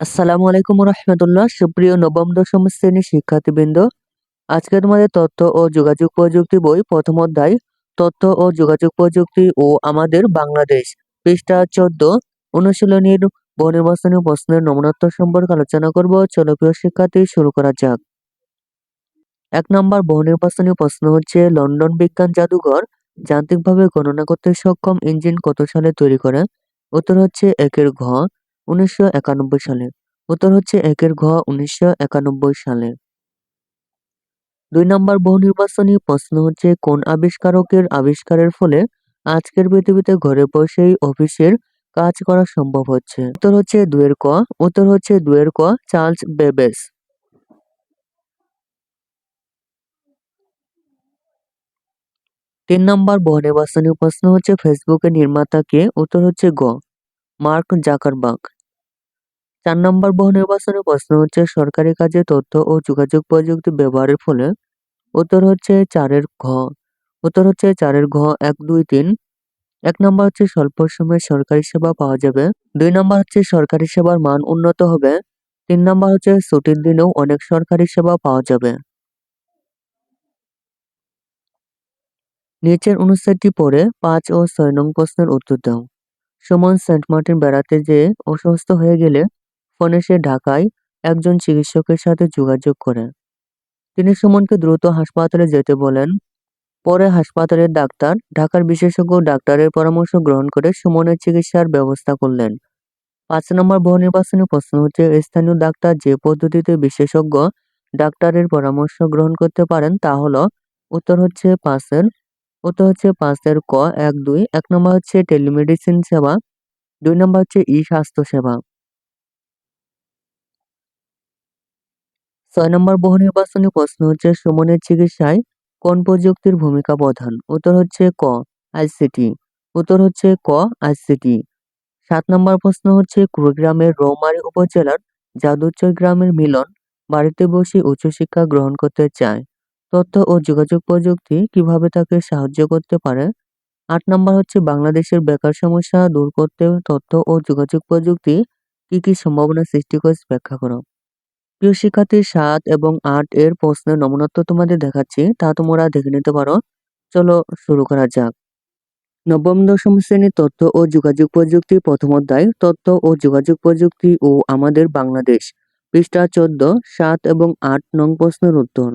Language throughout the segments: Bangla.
আসসালামু আলাইকুম রহমতুল্লাহ। সুপ্রিয় নবম, দশম শ্রেণির শিক্ষার্থীবৃন্দ, আজকে তোমাদের তথ্য ও যোগাযোগ প্রযুক্তি বই প্রথম অধ্যায়, তথ্য ও যোগাযোগ প্রযুক্তি ও আমাদের বাংলাদেশ, পৃষ্ঠা চোদ্দ, অনুশীলনীর বহুনির্বাচনী প্রশ্নের নমনত্ব সম্পর্কে আলোচনা করব। চলো শিক্ষার্থী, শুরু করা যাক। এক নম্বর বহুনির্বাচনী প্রশ্ন হচ্ছে, লন্ডন বিজ্ঞান জাদুঘর যান্ত্রিকভাবে গণনা করতে সক্ষম ইঞ্জিন কত সালে তৈরি করে? উত্তর হচ্ছে একের ঘ উনিশশো একানব্বই সালে। উত্তর হচ্ছে একের ঘ উনিশশো একানব্বই সালে। দুই নম্বর বহুনির্বাচনী প্রশ্ন হচ্ছে, কোন আবিষ্কারকের আবিষ্কারের ফলে আজকের পৃথিবীতে ঘরে বসেই অফিসের কাজ করা সম্ভব হচ্ছে? উত্তর হচ্ছে দুয়ের ক, উত্তর হচ্ছে দুয়ের ক, চার্লস বেবেস তিন নম্বর বহুনির্বাচনী প্রশ্ন হচ্ছে, ফেসবুকের নির্মাতা কে? উত্তর হচ্ছে গ, মার্ক জাকারবার্গ। চার নম্বর বহুনির্বাচনী প্রশ্ন হচ্ছে, সরকারি কাজে তথ্য ও যোগাযোগ প্রযুক্তি ব্যবহারের ফলে উত্তর হচ্ছে চারের ঘ। উত্তর হচ্ছে চারের ঘ, এক, দুই, তিন। এক নম্বর হচ্ছে স্বল্প সময়ে সরকারি সেবা পাওয়া যাবে। দুই নম্বর হচ্ছে সরকারি সেবার মান উন্নত হবে। তিন নম্বর হচ্ছে ছুটির দিনেও অনেক সরকারি সেবা পাওয়া যাবে। নিচের অনুচ্ছেদটি পড়ে পাঁচ ও ছয় নং প্রশ্নের উত্তর দাও। সুমন সেন্ট মার্টিন বেড়াতে যেয়ে অসুস্থ হয়ে গেলে ফোনে সে ঢাকায় একজন চিকিৎসকের সাথে যোগাযোগ করে। তিনি সুমনকে দ্রুত হাসপাতালে যেতে বলেন। পরে হাসপাতালের ডাক্তার, ঢাকার বিশেষজ্ঞ ডাক্তারের পরামর্শ গ্রহণ করে সুমনের চিকিৎসার ব্যবস্থা করলেন। পাঁচ নম্বর বহু নির্বাচনী প্রশ্ন হচ্ছে, স্থানীয় ডাক্তার যে পদ্ধতিতে বিশেষজ্ঞ ডাক্তারের পরামর্শ গ্রহণ করতে পারেন তা হলো, উত্তর হচ্ছে পাঁচের, উত্তর হচ্ছে পাঁচের ক, এক, দুই, এক নম্বর হচ্ছে টেলিমেডিসিন সেবা, দুই নম্বর হচ্ছে ই স্বাস্থ্য সেবা। ছয় নম্বর বহু নির্বাচনী প্রশ্ন হচ্ছে সুমনের চিকিৎসায় কোন প্রযুক্তির ভূমিকা প্রধান? উত্তর হচ্ছে ক, আইসিটি। উত্তর হচ্ছে ক, আইসিটি। সাত নম্বর প্রশ্ন হচ্ছে কুড়িগ্রামের রৌমারী উপজেলার যাদুচর গ্রামের মিলন বাড়িতে বসে উচ্চশিক্ষা গ্রহণ করতে চায়। তথ্য ও যোগাযোগ প্রযুক্তি কীভাবে তাকে সাহায্য করতে পারে? আট নম্বর হচ্ছে বাংলাদেশের বেকার সমস্যা দূর করতে তথ্য ও যোগাযোগ প্রযুক্তি কি কি সম্ভাবনা সৃষ্টি করে ব্যাখ্যা করো। প্রিয় শিক্ষার্থী সাত এবং আট এর প্রশ্নের নমনত্ব তোমাদের দেখাচ্ছি, তা তোমরা দেখে নিতে পারো। চলো শুরু করা যাক। নবম, দশম শ্রেণির তথ্য ও যোগাযোগ প্রযুক্তি, প্রথম অধ্যায়। তথ্য ও যোগাযোগ প্রযুক্তি ও আমাদের বাংলাদেশ। পৃষ্ঠা চোদ্দ, সাত এবং আট নং প্রশ্নের উত্তর।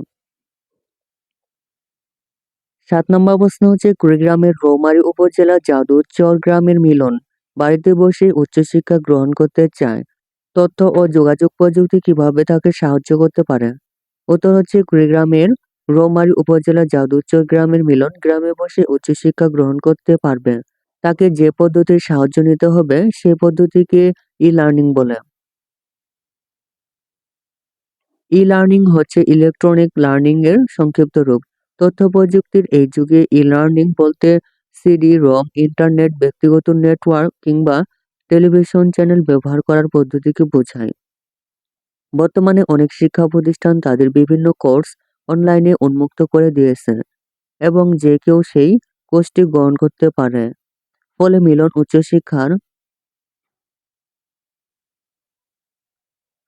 সাত নম্বর প্রশ্ন হচ্ছে, কুড়িগ্রামের রৌমারী উপজেলা যাদুচর গ্রামের মিলন। বাড়িতে বসে উচ্চশিক্ষা গ্রহণ করতে চায়। তথ্য ও যোগাযোগ প্রযুক্তি কীভাবে তাকে সাহায্য করতে পারে? উত্তর হচ্ছে কুড়িগ্রামের রৌমারী উপজেলা যাদুচর গ্রামের মিলন গ্রামে বসে উচ্চশিক্ষা গ্রহণ করতে পারবে। তাকে যে পদ্ধতির সাহায্য নিতে হবে সেই পদ্ধতিকে ই লার্নিং বলে। ই লার্নিং হচ্ছে ইলেকট্রনিক লার্নিং এর সংক্ষিপ্ত রূপ। তথ্য প্রযুক্তির এই যুগে ই লার্নিং বলতে সিডি রম ইন্টারনেট ব্যক্তিগত নেটওয়ার্ক কিংবা টেলিভিশন চ্যানেল ব্যবহার করার পদ্ধতিকে বোঝায়। বর্তমানে অনেক শিক্ষা প্রতিষ্ঠান তাদের বিভিন্ন কোর্স অনলাইনে উন্মুক্ত করে দিয়েছে এবং যে কেউ সেই কোর্সটি গ্রহণ করতে পারে। ফলে মিলন উচ্চশিক্ষার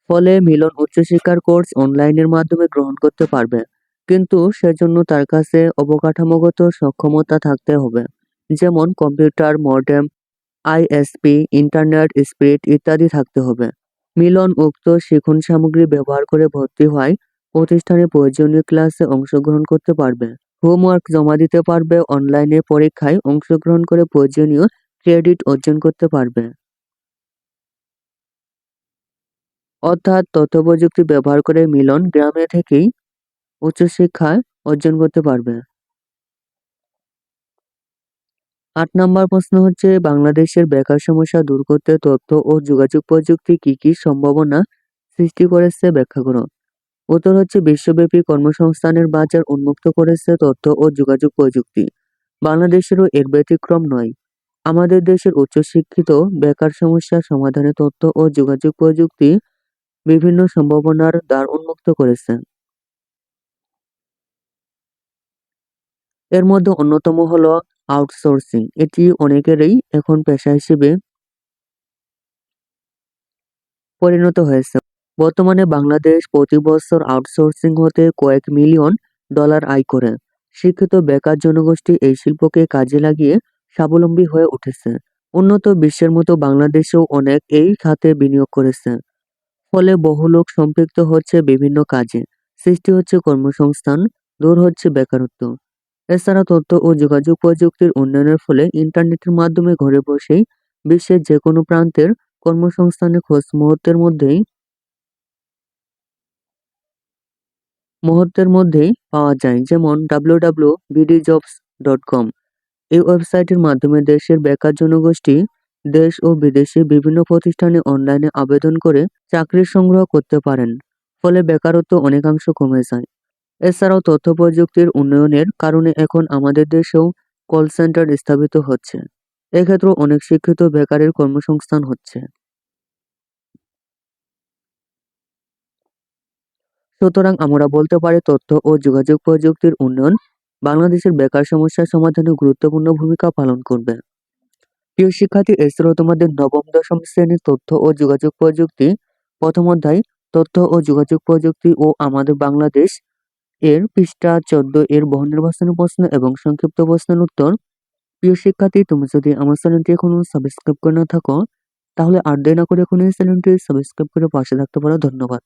ফলে মিলন উচ্চশিক্ষার কোর্স অনলাইনের মাধ্যমে গ্রহণ করতে পারবে। কিন্তু সেজন্য তার কাছে অবকাঠামোগত সক্ষমতা থাকতে হবে। যেমন computer, modem ISP, internet, speed ইত্যাদি থাকতে হবে। মিলন উক্ত শিখন সামগ্রী ব্যবহার করে ভর্তি হয় প্রতিষ্ঠানে প্রয়োজনীয় ক্লাসে অংশগ্রহণ করতে পারবে। হোমওয়ার্ক জমা দিতে পারবে, অনলাইনে পরীক্ষায় অংশগ্রহণ করে প্রয়োজনীয় ক্রেডিট অর্জন করতে পারবে। অর্থাৎ তথ্য প্রযুক্তি ব্যবহার করে মিলন গ্রামে থেকেই উচ্চশিক্ষা অর্জন করতে পারবে। আট নম্বর প্রশ্ন হচ্ছে, বাংলাদেশের বেকার সমস্যা দূর করতে তথ্য ও যোগাযোগ প্রযুক্তি কি কি সম্ভাবনা সৃষ্টি করেছে ব্যাখ্যা করো উত্তর হচ্ছে, বিশ্বব্যাপী কর্মসংস্থানের বাজার উন্মুক্ত করেছে তথ্য ও যোগাযোগ প্রযুক্তি। বাংলাদেশেরও এর ব্যতিক্রম নয়। আমাদের দেশের উচ্চশিক্ষিত, বেকার সমস্যা সমাধানে তথ্য ও যোগাযোগ প্রযুক্তি বিভিন্ন সম্ভাবনার দ্বার উন্মুক্ত করেছে। এর মধ্যে অন্যতম হলো আউটসোর্সিং এটি অনেকেরই এখন পেশা হিসেবে পরিণত হয়েছে। বর্তমানে বাংলাদেশ প্রতি বছর আউটসোর্সিং হতে কয়েক মিলিয়ন ডলার আয় করে। শিক্ষিত বেকার জনগোষ্ঠী এই শিল্পকে কাজে লাগিয়ে স্বাবলম্বী হয়ে উঠেছে। উন্নত বিশ্বের মতো বাংলাদেশেও অনেক এই খাতে বিনিয়োগ করেছে। ফলে বহু লোক সম্পৃক্ত হচ্ছে বিভিন্ন কাজে। সৃষ্টি হচ্ছে কর্মসংস্থান, দূর হচ্ছে বেকারত্ব। এছাড়া তথ্য ও যোগাযোগ প্রযুক্তির উন্নয়নের ফলে ইন্টারনেটের মাধ্যমে ঘরে বসেই বিশ্বের যে কোনো প্রান্তের কর্মসংস্থানের খোঁজ মুহূর্তের মধ্যেই মুহূর্তের মধ্যেই পাওয়া যায়। যেমন W W jobs dot com. এই ওয়েবসাইটের মাধ্যমে দেশের বেকার জনগোষ্ঠী, দেশ ও বিদেশে বিভিন্ন প্রতিষ্ঠানে অনলাইনে আবেদন করে চাকরির সংগ্রহ করতে পারেন। ফলে বেকারত্ব অনেকাংশ কমে যায়। এছাড়াও তথ্য প্রযুক্তির উন্নয়নের কারণে এখন আমাদের দেশেও কল সেন্টার স্থাপিত হচ্ছে। এক্ষেত্রেও অনেক শিক্ষিত বেকারের কর্মসংস্থান হচ্ছে। সুতরাং আমরা বলতে পারি, তথ্য ও যোগাযোগ প্রযুক্তির উন্নয়ন বাংলাদেশের বেকার সমস্যার সমাধানে গুরুত্বপূর্ণ ভূমিকা পালন করবে। প্রিয় শিক্ষার্থী, এছাড়াও তোমাদের নবম, দশম শ্রেণির তথ্য ও যোগাযোগ প্রযুক্তি প্রথম অধ্যায় তথ্য ও যোগাযোগ প্রযুক্তি ও আমাদের বাংলাদেশ এর পৃষ্ঠা চোদ্দ এর বহু নির্বাচনী প্রশ্ন এবং সংক্ষিপ্ত প্রশ্নের উত্তর। প্রিয় শিক্ষার্থী, তুমি যদি আমার চ্যানেলটি এখনও সাবস্ক্রাইব করে না থাকো, তাহলে আর দেরি না করে এখন এই চ্যানেলটি সাবস্ক্রাইব করে পাশে থাকতে পারো। ধন্যবাদ।